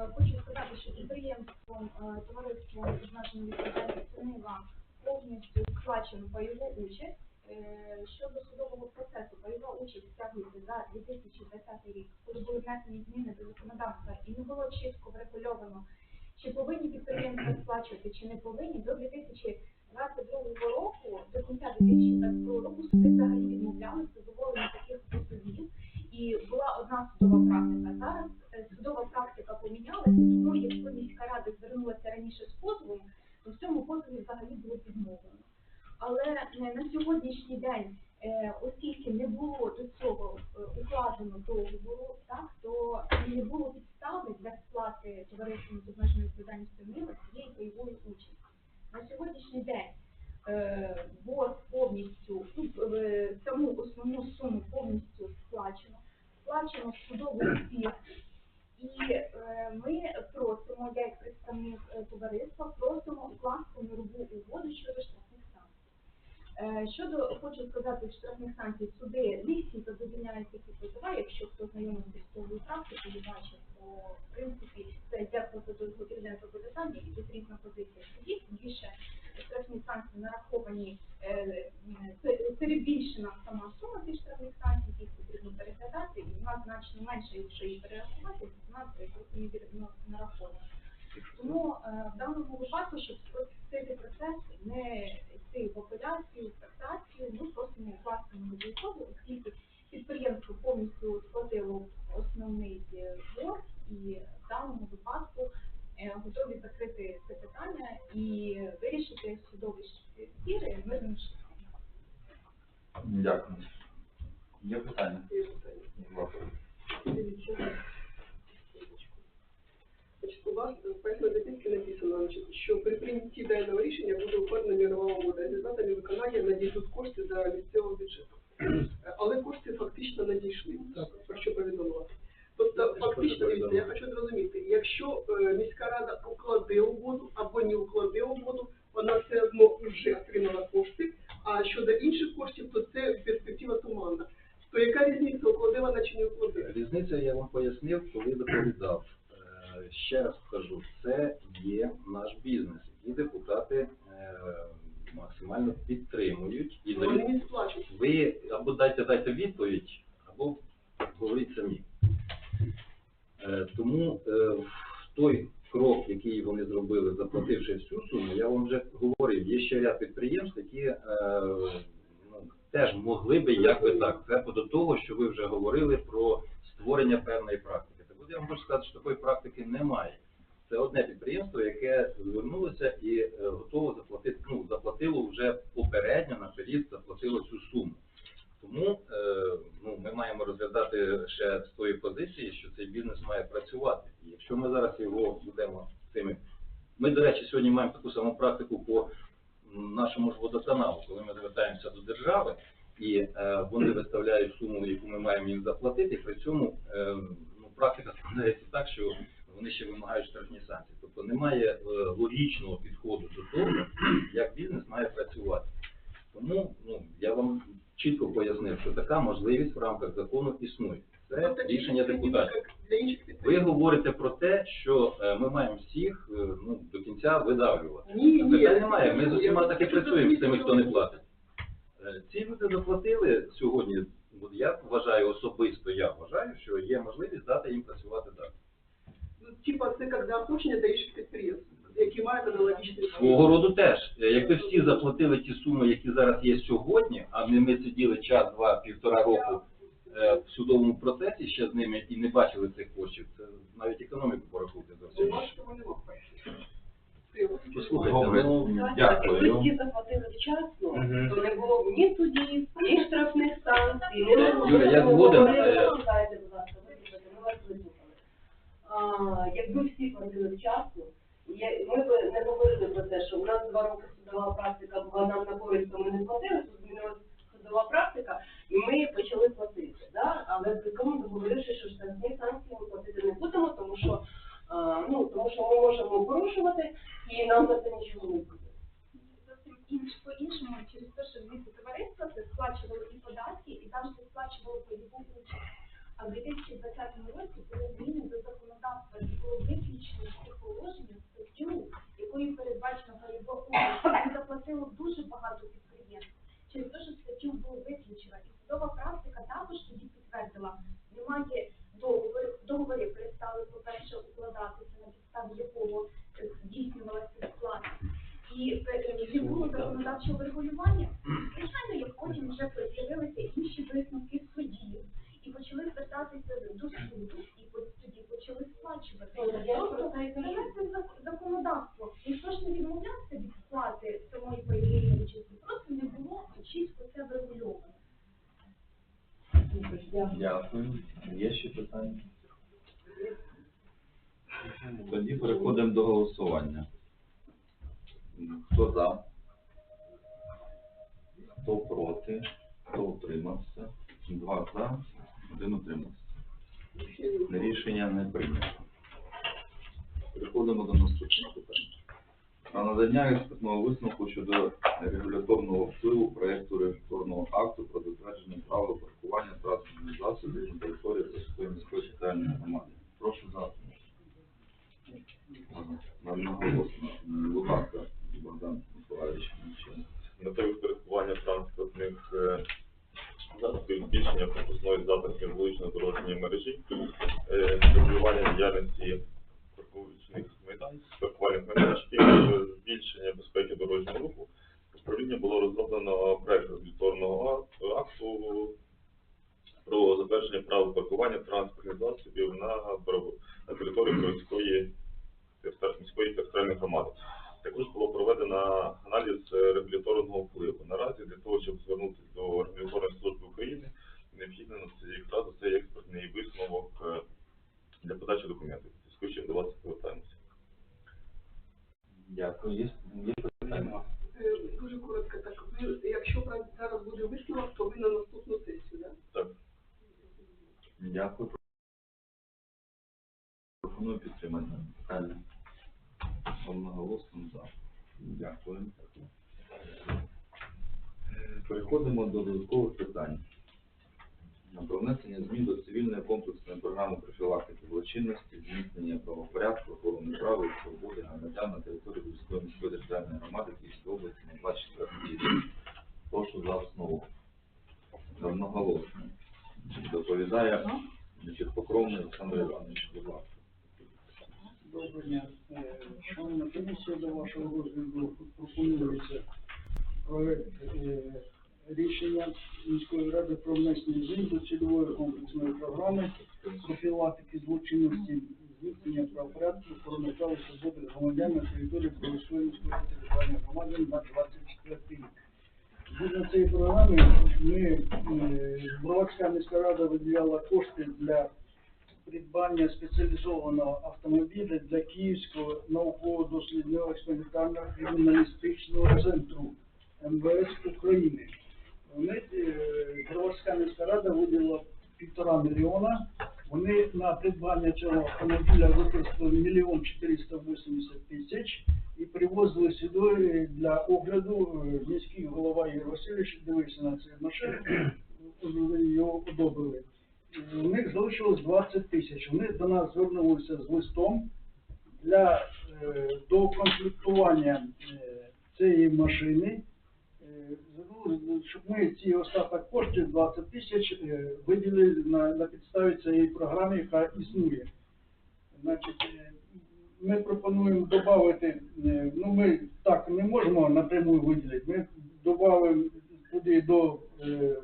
Е, Хочу сказати, що підприємством е, товариством з нашим відповідальністю Нива повністю сплачено пайову участь. Е, Щодо судового процесу, пайова участь стягується за 2020 рік, коли були внесені зміни до законодавства і не було чітко врегульовано, чи повинні підприємства сплачувати, чи не повинні. До 2022 року, до кінця 2022 року суди взагалі відмовлялися задоволення таких позовів. І була одна судова практика. Зараз судова практика помінялася, тому якщо міська рада звернулася раніше з позовом, то в цьому позові взагалі було відмовлено. Але е, на сьогоднішній день, е, оскільки не було до цього е, укладено договору, так то не було підстави для сплати товариством з обмеженою відповідальністю МІЛа цієї пайової участі. На сьогоднішній день ВОЗ повністю ну, саму основну суму повністю сплачено, сплачено судовий збір. І е, ми просимо, я як представник е, товариства, просимо укласти мирову угоду щодо штрафних санкцій. Е, Щодо хочу сказати штрафних санкцій, суди лісі задовільняють такі позова, якщо хто знайомий з військовою практикою, бачить, то в принципі це йде процедура потрібне зобов'язання і тут різна позиція судів, більше штрафні санкції нараховані, е, м, пе- перебільшена сама сума цих штрафних санкцій, їх потрібно переглядати, і вона значно менше, якщо її перерахувати, то вона відповідно нарахована. Тому е, в даному випадку, щоб спростити процес, не йти в апеляцію, в касацію, ми просимо новий угоду, оскільки підприємство повністю сплатило основний е, борг і в даному випадку е, готові закрити це питання і вирішити судові спіри мирним шляхом. Дякую. Є питання? Будь ласка. Дивіться. Значить, у вас в проектной записке написано, значить, що при прийнятті даного рішення буде укладена мірова угода. Результатами виконання надійдуть кошти за місцевого бюджету. Але кошти фактично надійшли, про що повідомила. Тобто, фактично, дивіться, я хочу зрозуміти, якщо е, міська рада укладе угоду або не укладе угоду, вона все одно вже отримала кошти, а щодо інших коштів, то це перспектива туманна. То яка різниця, укладе вона чи не укладе? Різниця я вам пояснив, коли доповідав. Е, Ще раз скажу, це є наш бізнес. І депутати е, максимально підтримують і Вони не сплачують. Ви або дайте дайте відповідь, або говоріть самі. Е, Тому е, в той крок, який вони зробили, заплативши всю суму, я вам вже говорив, є ще ряд підприємств, які е, ну, теж могли би якби так. Це до того, що ви вже говорили про створення певної практики. Так от я вам хочу сказати, що такої практики немає. Це одне підприємство, яке звернулося і е, готово заплатити, ну, заплатило вже попередньо наперед, заплатило цю суму. Тому е, ну, ми маємо розглядати ще з тої позиції, що цей бізнес має працювати. І якщо ми зараз його будемо цими. Ми, до речі, сьогодні маємо таку саму практику по нашому ж водоканалу, коли ми звертаємося до держави, і е, вони виставляють суму, яку ми маємо їм заплатити, при цьому е, ну, практика складається так, що вони ще вимагають штрафні санкції. Тобто немає е, логічного підходу до того, як бізнес має працювати. Тому ну, я вам чітко пояснив, що така можливість в рамках закону існує. Це Тобто рішення депутатів. Ви говорите про те, що е, ми маємо всіх е, ну, до кінця видавлювати. Ні, ні, немає. Ми з усіма я так і хочу працюємо з тими, хто не платить. Ці люди заплатили сьогодні. Я вважаю особисто, я вважаю, що є можливість дати їм працювати далі. Ну, Типа це як заохочення до інших підприємств, які мають аналогічні Свого роду теж. Е, Якби всі заплатили ті суми, які зараз є сьогодні, а не ми сиділи час, два, півтора року е, в судовому процесі ще з ними і не бачили цих коштів, це навіть економіку порахуйте У зовсім. Послухайте, ну Дякую. Якби всі заплатили вчасно, то не було б ні судів, ні штрафних санкцій, ні Юля, я згоден, е, Слухайте, будь ласка, вислухайте, ми вас вислухали. А, Якби всі платили вчасно, ми б не говорили про те, що у нас два роки судова практика була нам на користь, то ми не платили, тут змінилася судова практика, і ми почали платити. Да? Але при цьому договоривши, що штрафні санкції ми платити не будемо, тому що, а, ну, тому що ми можемо порушувати, і нам за це нічого не буде. Зовсім інш, по-іншому, через те, що звідси товариства це сплачували і податки, і завжди сплачували пайову участь а в 2020 році були зміни до законодавства, було виключено ці положення статтю, якою передбачено перебор і заплатило дуже багато підприємств. Через те, що статтю було виключено, і судова практика також тоді підтвердила, немає договорів, договори перестали, по-перше, укладатися, на підставі якого здійснювалася сплата. І е, не було законодавчого врегулювання. Звичайно, як потім вже з'явилися інші висновки судів і почали звертатися до суду, і по- тоді почали сплачувати. Тобто, це зак- законодавство. Ніхто ж не відмовлявся від сплати самої пайової участі, просто не було чітко це врегульовано. Дякую. Є ще питання? Тоді переходимо до голосування. Хто за? Хто проти? Хто утримався? Два за, один утримався. Рішення не прийнято. Переходимо до наступного питання. Про надання експертного висновку щодо регуляторного впливу проекту регуляторного акту про затвердження правил паркування транспортних засобів на території Проспільської міської територіальної громади. Прошу за. Одноголосно. Будь ласка, Богдан Миколаївич. Мовчан. метою впорядкування транспортних засобів, збільшення пропускної здатності вуличної дорожньої мережі, регулювання діяльності парковочних майданчиків, паркувальних майданчиків, е, збільшення безпеки дорожнього руху. Управління було розроблено проект регуляторного акту про затвердження прав паркування транспортних засобів на, на території Боровської міської територіальної громади. Також було проведено аналіз е, регуляторного впливу. Наразі для того, щоб звернутися до регуляторної служби України, необхідно якраз цей експертний висновок е, для подачі документів. Зв'язку з чим до вас повертаємося. Дякую. Є, є питання? Е, Дуже коротко так. Ви, якщо правильно зараз буде висновок, то ви на наступну сесію, да? Так. Дякую. Пропоную підтримати дане питання. Одноголосно за. Дякую. Е, Переходимо до додаткових питань. Про внесення змін до цивільної комплексної програми профілактики злочинності, зміцнення правопорядку, охорони права і свободи громадян на території Львівської міської державної громади Київської області на 24 рік. Прошу за основу. Одноголосно. Доповідає значить, покровний Олександр Іванович, будь ласка. Доброго дня. Е, Шановна комісія, до вашого розгляду пропонується проект е, рішення міської ради про внесення змін до цільової комплексної програми профілактики злочинності, зміцнення правопорядку, охорони прав і свободи громадян на території Проросої міської територіальної громади на 24 рік. Згідно цієї програми ми, е, Броварська міська рада виділяла кошти для придбання спеціалізованого автомобіля для Київського науково-дослідного експериментального криміналістичного центру МВС України. Вони, е, Криварська міська рада виділила півтора мільйона. Вони на придбання цього автомобіля використали мільйон 480 тисяч і привозили сюди для огляду е, міський голова Ігор Васильович дивився на цю машину, його одобрили у них залишилось 20 тисяч. Вони до нас звернулися з листом для е, докомплектування е, цієї машини. Е, щоб ми ці остаток коштів 20 тисяч е, виділили на, на підставі цієї програми, яка існує. Значить, е, ми пропонуємо додати, ну ми так не можемо напряму виділити, ми додаємо туди до е,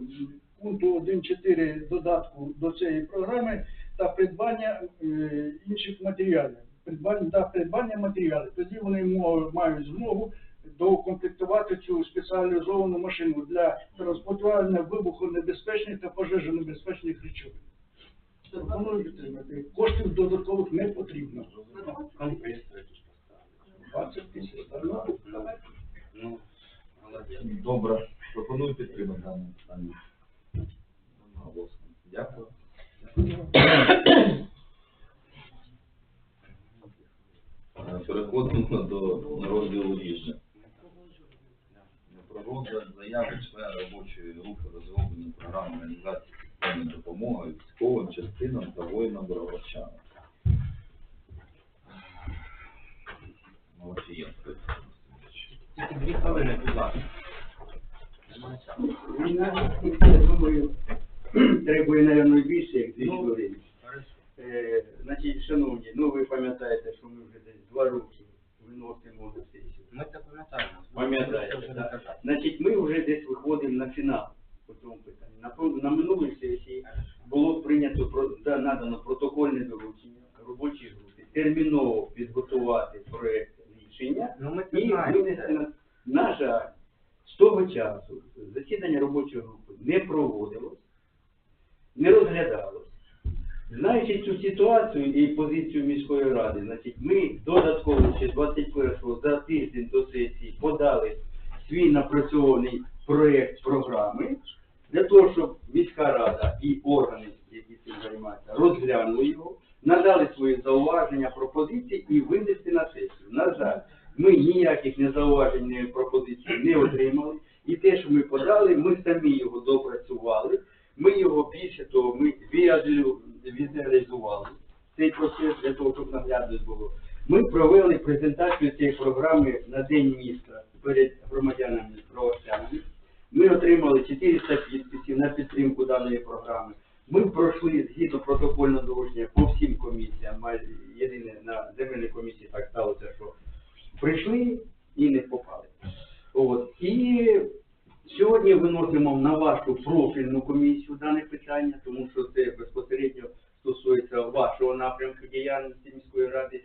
пункту 1.4 додатку до цієї програми та придбання е, інших матеріалів. Придбання та придбання матеріалів. Тоді вони мають змогу доукомплектувати цю спеціалізовану машину для транспортування вибухонебезпечних та пожежонебезпечних речовин. Пропоную підтримати. Коштів додаткових не потрібно. 20 тисяч. так? Ну, Добре. Пропоную підтримати дане питання. Дякую. Е, Переходимо до розділу різне. Про розгляд заяви члена робочої групи розроблення програми організації соціальної допомоги військовим частинам та воїнам Бороварчанам. Малафієнко. Дві хвилини, будь ласка. Я думаю, требує, мабуть, більше, як дві хвилини. Е, Значить, шановні, ну ви пам'ятаєте, що ми вже десь два роки виносимо на сесію. Ми це пам'ятаємо. Пам'ятаєте, так? Значить, ми вже десь виходимо на фінал по цьому питанню. На, на минулій сесії було прийнято да, надано протокольне доручення робочій групі терміново підготувати проект рішення Ну ми і винести на, на жаль, з того часу засідання робочої групи не проводилось, не розглядалось. Знаючи цю ситуацію і позицію міської ради, значить, ми додатково ще 21-го за тиждень до сесії подали свій напрацьований проєкт програми для того, щоб міська рада і органи, які цим займаються, розглянули його, надали свої зауваження, пропозиції і винести на сесію. На жаль, ми ніяких не зауважень, ні пропозицій не отримали. І те, що ми подали, ми самі його допрацювали. Ми його більше того, ми візуалізували цей процес для того, щоб наглядно було. Ми провели презентацію цієї програми на День міста перед громадянами правослянами. Ми отримали 400 підписів на підтримку даної програми. Ми пройшли згідно протокольного доручення по всім комісіям. Єдине на земельній комісії так сталося, що прийшли і не попали. От. І сьогодні виносимо на вашу профільну комісію дане питання, тому що це безпосередньо стосується вашого напрямку діяльності міської ради.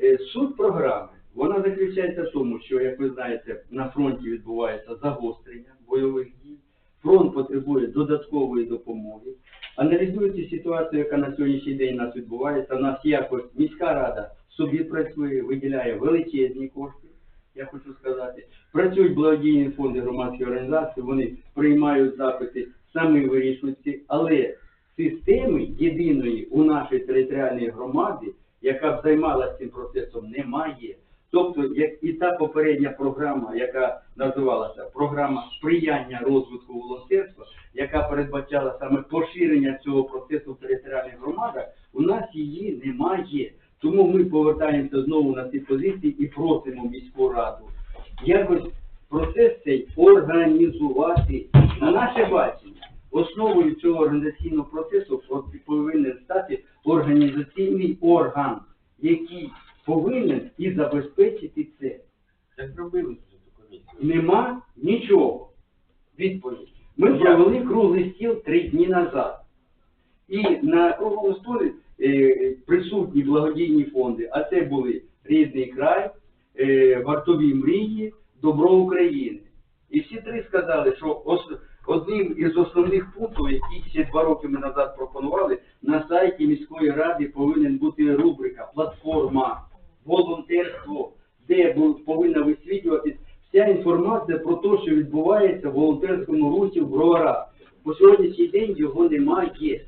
Е, Суть програми, вона заключається в тому, що, як ви знаєте, на фронті відбувається загострення бойових дій, фронт потребує додаткової допомоги. Аналізуючи ситуацію, яка на сьогоднішній день у нас відбувається, у нас якось міська рада собі працює, виділяє величезні кошти, я хочу сказати. Працюють благодійні фонди громадські організації, вони приймають запити, самі вирішують ці, але системи єдиної у нашій територіальній громаді, яка б займалася цим процесом, немає. Тобто, як і та попередня програма, яка називалася програма сприяння розвитку волонтерства, яка передбачала саме поширення цього процесу в територіальних громадах, у нас її немає. Тому ми повертаємося знову на ці позиції і просимо міську раду якось процес цей організувати. На наше бачення, основою цього організаційного процесу повинен стати організаційний орган, який повинен і забезпечити це. Як зробили вже цю комісію? Нема нічого. Відповідь. Ми провели круглий стіл три дні назад. І на круглому столі е, присутні благодійні фонди, а це були Рідний край, е, Вартові мрії, Добро України. І всі три сказали, що ос- одним із основних пунктів, які ще два роки ми назад пропонували, на сайті міської ради повинен бути рубрика Платформа волонтерство, де повинна висвітлюватись вся інформація про те, що відбувається в волонтерському русі в броварах. По сьогоднішній день його немає.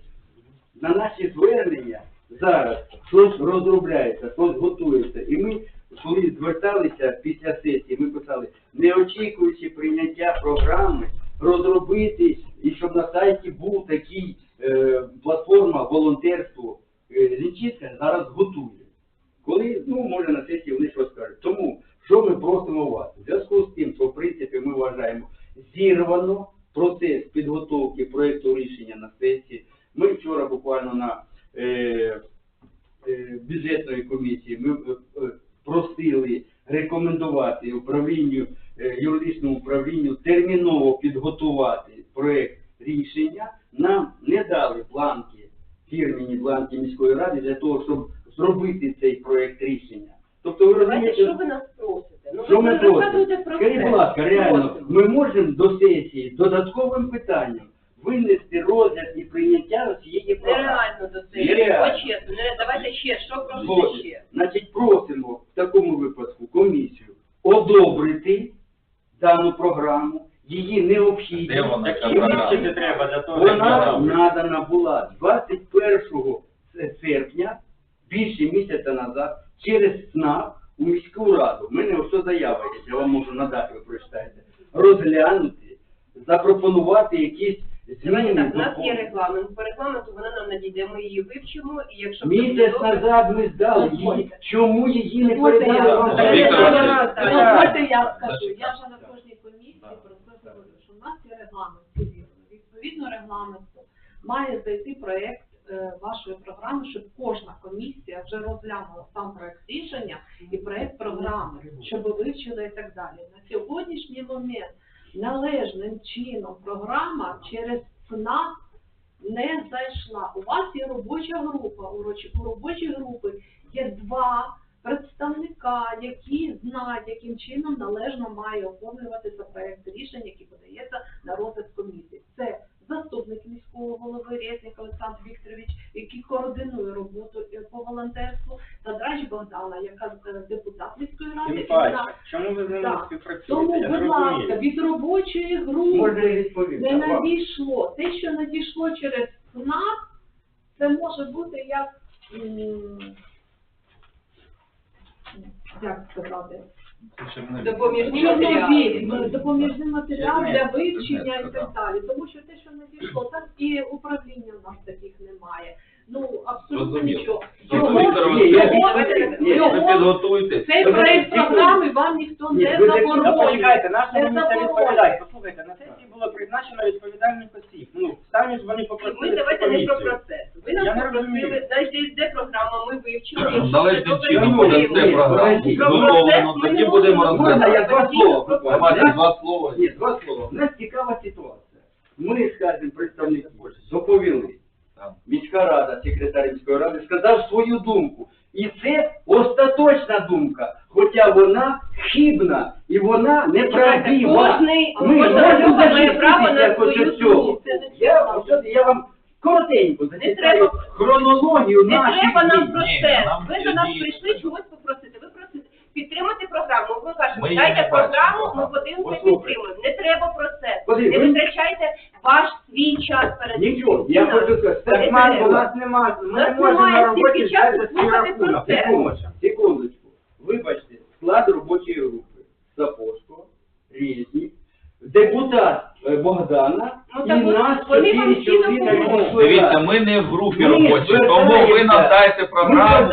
На наші звернення зараз щось розробляється, щось готується. І ми, коли зверталися після сесії, ми писали, не очікуючи прийняття програми, розробити, і щоб на сайті був такий е, платформа волонтерство. Е, зараз готує. Коли, ну, може на сесії вони щось скажуть. Тому, що вас? В зв'язку з тим, що в принципі ми вважаємо зірвано процес підготовки проєкту рішення на сесії. Ми вчора буквально на е, е, бюджетної комісії ми е, е, просили рекомендувати управлінню, е, юридичному управлінню терміново підготувати проєкт рішення. Нам не дали бланки, фірмені бланки міської ради для того, щоб зробити цей проєкт рішення. Тобто ви розумієте, що ви нас що ми просимо? Скажіть, будь ласка, реально, ми можемо до сесії додатковим питанням винести розгляд і прийняття цієї програми. Нереально до. Нереально. Почесно. Не- Давайте ще, що просите ще? Значить, просимо в такому випадку комісію одобрити дану програму, її необхідність. Де вона, програма? треба для того, Вона програму? надана була 21 серпня, більше місяця назад, через СНАП у міську раду. У мене ось заява є, я вам можу надати, ви прочитаєте. Розглянути, запропонувати якісь зміни. так, у нас є регламент. По регламенту вона нам надійде, ми її вивчимо, і якщо Місяць назад ми здали її. Чому її не Дозвольте, передали я- вам? Віктор? Васильович, Так, так. Дозвольте, я скажу. Я вже на кожній комісії про це говорю, що в нас є регламент. Відповідно регламенту має зайти проект е, вашої програми, щоб кожна комісія вже розглянула сам проект рішення і проект програми, щоб ви вивчили і так далі. На сьогоднішній момент належним чином програма через ФНАП не зайшла. У вас є робоча група. У робочій- групи є два представника, які знають, яким чином належно має оформлюватися проект рішень, який подається на розгляд комісії. Це заступник міського голови Резнік Олександр Вікторович, який координує роботу е, по волонтерству, та Драч Богдана, яка е, депутат міської ради. Тим вона- паче, чому ви з ними співпрацюєте? Тому, Я будь ласка, від робочої групи не надійшло. Те, що надійшло через ФНАП, це може бути як, як сказати, Допоміжні чорнові, матеріали. м, допоміжні матеріали для вивчення і так далі. Тому що те, що надійшло, там і управління у нас таких немає. Ну, абсолютно нічого. Віктор Ні, Ви підготуйтесь. Цей Ви проект знаєте, програми вам ніхто Ні, не так- Та заборонює. почекайте, наша Не комісія заборонює. Послухайте, на сесії було призначено відповідальних осіб. Ну, самі ж вони попросили Ми давайте не про комісію. процес. Розумію. дайте йде програма, ми вивчили. все добре, чином ми буде це програму Подождіть. тоді будемо Можна я розглядати. два слова? Давайте два слова. Ні, два слова. У нас цікава ситуація. Ми, скажімо, представники доповіли. Міська рада, секретар міської ради сказав свою думку. І це остаточна думка, хоча вона хибна і вона неправдива. Ми можемо має право на свою думку. Я вам коротенько зачитаю треба- хронологію Не наших треба нам дій. про Ні, це. нам Ви до нас тоді- прийшли чогось попросити. Ви просите підтримати програму. Ви кажете, Ми її дайте не програму, ми подивимося, Послухайте. підтримуємо. Не треба про це. Не витрачайте ваш свій час перед Нічого, я хочу сказати, не так мало, у нас немає, ми нас можемо немає на роботі стільки часу слухати про рахунок. це. Секундочку, секундочку. Вибачте, склад робочої групи. Сапожко, Резнік, депутат Богдана. Ну, так ну, вони- вони вам. Дивіться, ми не в групі робочі. тому ви нам дайте програму